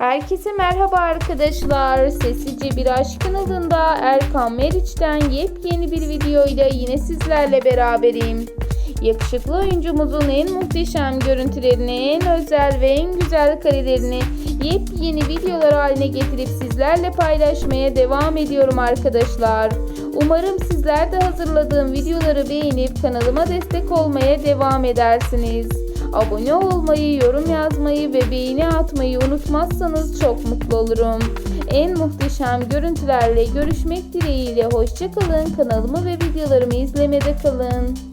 Herkese merhaba arkadaşlar. Sessizce Bir Aşk kanalında Erkan Meriç'ten yepyeni bir video ile yine sizlerle beraberim. Yakışıklı oyuncumuzun en muhteşem görüntülerini, en özel ve en güzel karelerini yepyeni videolar haline getirip sizlerle paylaşmaya devam ediyorum arkadaşlar. Umarım sizler de hazırladığım videoları beğenip kanalıma destek olmaya devam edersiniz. Abone olmayı, yorum yazmayı ve beğeni atmayı unutmazsanız çok mutlu olurum. En muhteşem görüntülerle görüşmek dileğiyle hoşçakalın. Kanalımı ve videolarımı izlemede kalın.